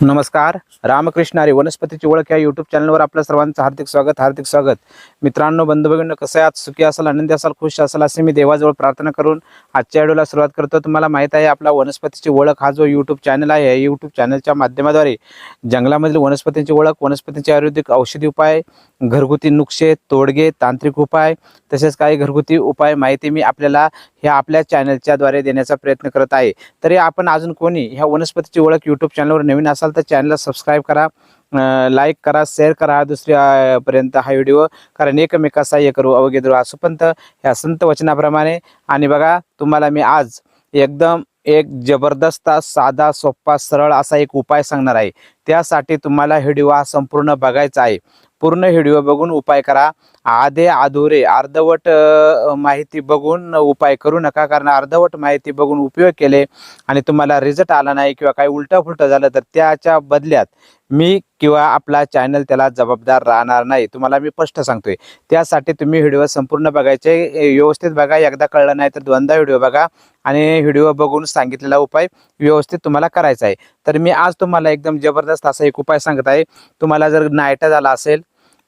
नमस्कार. रामकृष्णारी वनस्पतीची ओळख या युट्यूब चॅनलवर आपलं सर्वांचं हार्दिक स्वागत हार्दिक स्वागत. मित्रांनो बंधू कसं आहे आज सुखी असाल आनंदी असाल खुश असाल असे मी देवाजवळ प्रार्थना करून आजच्या व्हिडिओला सुरुवात करतो. तुम्हाला माहीत आहे आपला वनस्पतीची ओळख हा जो यूट्यूब चॅनल आहे या यूट्यूब चॅनलच्या माध्यमाद्वारे जंगलामधील वनस्पतींची ओळख वनस्पतींचे आयुर्वेदिक औषधी उपाय घरगुती नुकसे तोडगे तांत्रिक उपाय तसेच काही घरगुती उपाय माहिती मी आपल्याला ह्या आपल्या चॅनलच्याद्वारे देण्याचा प्रयत्न करत आहे. तरी आपण अजून कोणी ह्या वनस्पतीची ओळख यूट्यूब चॅनलवर नवीन असाल तर चॅनलला सबस्क्राईब करा. लाईक करा शेअर करा दुसऱ्यापर्यंत हा व्हिडिओ कारण एकमेका सहाय्य करू अवघे धरू असोपंत ह्या संत वचनाप्रमाणे. आणि बघा तुम्हाला मी आज एकदम एक जबरदस्त साधा सोप्पा सरळ असा एक उपाय सांगणार आहे. त्यासाठी तुम्हाला व्हिडिओ हा संपूर्ण बघायचा आहे. पूर्ण व्हिडिओ बघून उपाय करा. आधे अधुरे अर्धवट माहिती बघून उपाय करू नका कारण अर्धवट माहिती बघून उपयोग केले आणि तुम्हाला रिझल्ट आला नाही किंवा काही उलटं फुलटं झालं तर त्याच्या बदल्यात मी किंवा आपला चॅनल त्याला जबाबदार राहणार नाही. तुम्हाला मी स्पष्ट सांगतोय. त्यासाठी तुम्ही व्हिडिओ संपूर्ण बघायचे व्यवस्थित बघा. एकदा कळलं नाही तर दोनदा व्हिडिओ बघा आणि व्हिडिओ बघून सांगितलेला उपाय व्यवस्थित तुम्हाला करायचा आहे. तर मी आज तुम्हाला एकदम जबरदस्त असा एक उपाय सांगत आहे. तुम्हाला जर नायटा झाला असेल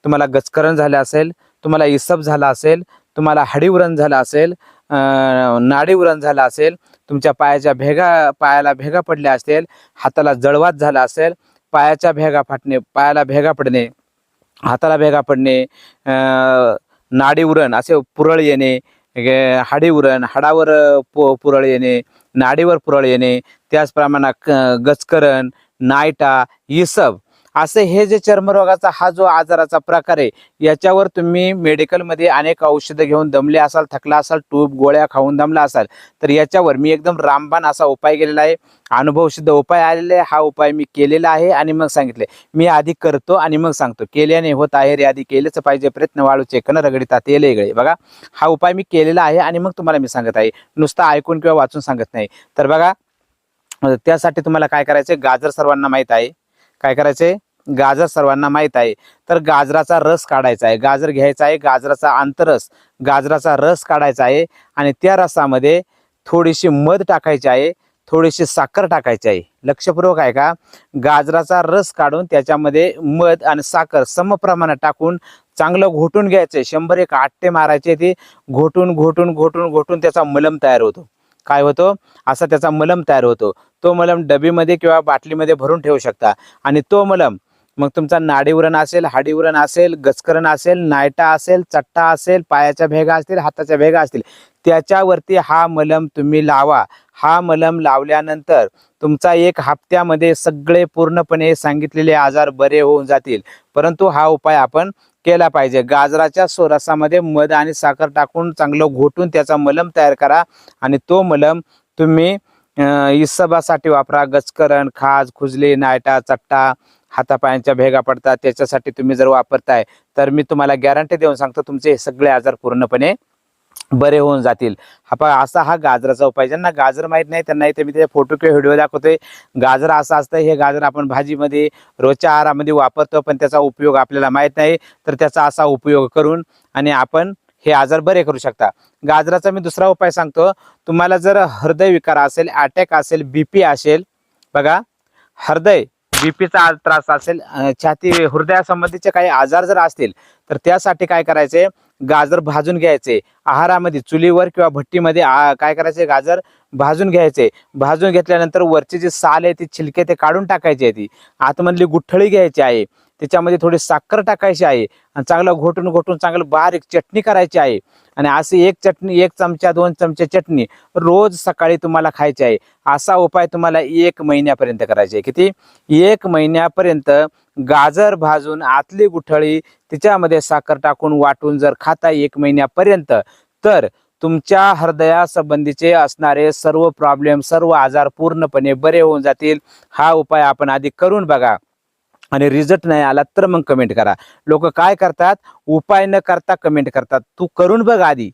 तुम्हाला गचकरण झालं असेल तुम्हाला इसप झाला असेल तुम्हाला हाडीवरण झालं असेल नाडीवरण झालं असेल तुमच्या पायाच्या भेगा पायाला भेगा पडल्या असेल हाताला जळवात झाला असेल पायाच्या भेगा फाटणे पायाला भेगा पडणे हाताला भेगा पडणे नाडी नाडीवरण असे पुरळ येणे हाडी हाडीवरण हाडावर पु पुरळ येणे नाडीवर पुरळ येणे त्याचप्रमाणे क- गचकरण नायटा इसब असे हे जे चर्मरोगाचा हा जो आजाराचा प्रकार आहे याच्यावर तुम्ही मेडिकलमध्ये अनेक औषधं घेऊन दमले असाल थकला असाल टूप गोळ्या खाऊन दमला असाल तर याच्यावर मी एकदम रामबाण असा उपाय केलेला आहे. अनुभवसिद्ध उपाय आलेला आहे. हा उपाय मी केलेला आहे आणि मग सांगितले. मी आधी करतो आणि मग सांगतो. केल्याने होत आहे रे आधी केलेच पाहिजे. प्रयत्न वाळू चेकन रगडिता तेल गळे. बघा हा उपाय मी केलेला आहे आणि मग तुम्हाला मी सांगत आहे. नुसतं ऐकून किंवा वाचून सांगत नाही. तर बघा त्यासाठी तुम्हाला काय करायचे गाजर सर्वांना माहीत आहे. काय करायचे गाजर सर्वांना माहीत आहे. तर गाजराचा रस काढायचा आहे. गाजर घ्यायचा आहे. गाजराचा आंतरस गाजराचा रस काढायचा आहे. आणि त्या रसामध्ये थोडीशी मध टाकायची आहे. थोडीशी साखर टाकायची आहे. लक्षपूर्वक आहे का? गाजराचा रस काढून त्याच्यामध्ये मध आणि साखर समप्रमाणात टाकून चांगलं घोटून घ्यायचं शंभर एक आट्टे मारायचे ते. घोटून घोटून घोटून घोटून त्याचा मलम तयार होतो. काय होतो? असा त्याचा मलम तयार होतो. तो मलम डबीमध्ये किंवा बाटलीमध्ये भरून ठेवू शकता. आणि तो मलम मग तुमचा नाडीवरण असेल हाडीवरण असेल गचकरण असेल नायटा असेल चट्टा असेल पायाच्या भेगा असतील हाताच्या भेगा असतील त्याच्यावरती हा मलम तुम्ही लावा. हा मलम लावल्यानंतर तुमचा एक हप्त्यामध्ये सगळे पूर्णपणे सांगितलेले आजार बरे होऊन जातील. परंतु हा उपाय आपण केला पाहिजे. गाजराच्या सोरसामध्ये मध आणि साखर टाकून चांगलं घोटून त्याचा मलम तयार करा आणि तो मलम तुम्ही इसबासाठी वापरा. गचकरण खाज खुजली नायटा चट्टा हातापायांच्या भेगा पडतात. त्याच्यासाठी तुम्ही जर वापरताय तर मी तुम्हाला गॅरंटी देऊन सांगतो तुमचे हे सगळे आजार पूर्णपणे बरे होऊन जातील. हा पहा असा हा गाजराचा उपाय. ज्यांना गाजर माहीत नाही त्यांना इथे मी त्याचे फोटो किंवा व्हिडिओ दाखवतोय. गाजर असं असतं हे गाजर आपण भाजीमध्ये रोजच्या आहारामध्ये वापरतो पण त्याचा उपयोग आपल्याला माहीत नाही. तर त्याचा असा उपयोग करून आणि आपण हे आजार बरे करू शकता. गाजराचा मी दुसरा उपाय सांगतो. तुम्हाला जर हृदय विकार असेल अटॅक असेल बीपी असेल बघा हृदय बीपीचा त्रास असेल छाती हृदयासंबंधीचे काही आजार जर असतील तर त्यासाठी काय करायचे? गाजर भाजून घ्यायचे. आहारामध्ये चुलीवर किंवा भट्टीमध्ये आ- काय करायचे? गाजर भाजून घ्यायचे. भाजून घेतल्यानंतर वरची जी साल आहे ती छिलके ते काढून टाकायची आहे ती आतमधली गुठळी घ्यायची आहे. त्याच्यामध्ये थोडी साखर टाकायची आहे आणि चांगलं घोटून घोटून चांगलं बारीक चटणी करायची आहे. आणि अशी एक चटणी एक चमचा दोन चमचे चटणी रोज सकाळी तुम्हाला खायची आहे. असा उपाय तुम्हाला एक महिन्यापर्यंत करायचे आहे. किती? एक महिन्यापर्यंत गाजर भाजून आतली गुठळी तिच्यामध्ये साखर टाकून वाटून जर खाता एक महिन्यापर्यंत तर तुमच्या हृदयासंबंधीचे असणारे सर्व प्रॉब्लेम सर्व आजार पूर्णपणे बरे होऊन जातील. हा उपाय आपण आधी करून बघा. आणि रिझल्ट नाही आला तर मग कमेंट करा. लोक काय करतात? उपाय न करता कमेंट करतात. तू करून बघ आधी.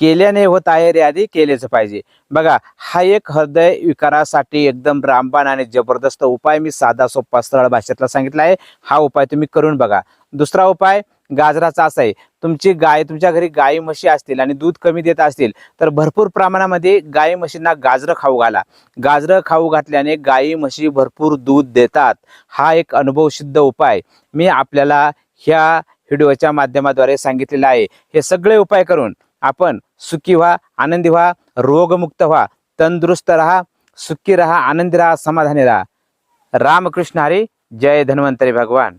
केल्याने होत आहे रे आधी केलेच पाहिजे. बघा हा एक हृदय विकारासाठी एकदम रामबाण आणि जबरदस्त उपाय मी साधा सोपा सरळ भाषेतला सांगितला आहे. हा उपाय तुम्ही करून बघा. दुसरा उपाय गाजराचा असा आहे तुमची गाय तुमच्या घरी गाई म्हशी असतील आणि दूध कमी देत असतील तर भरपूर प्रमाणामध्ये गाई म्हशींना गाजरं खाऊ घाला. गाजरं खाऊ घातल्याने गाई म्हशी भरपूर दूध देतात. हा एक अनुभवसिद्ध उपाय. मी आपल्याला ह्या व्हिडिओच्या माध्यमाद्वारे सांगितलेला आहे. हे सगळे उपाय करून आपण सुखी व्हा आनंदी व्हा रोगमुक्त व्हा तंदुरुस्त राहा सुखी राहा आनंदी राहा समाधानी राहा. रामकृष्ण हरी जय धन्वंतरी भगवान.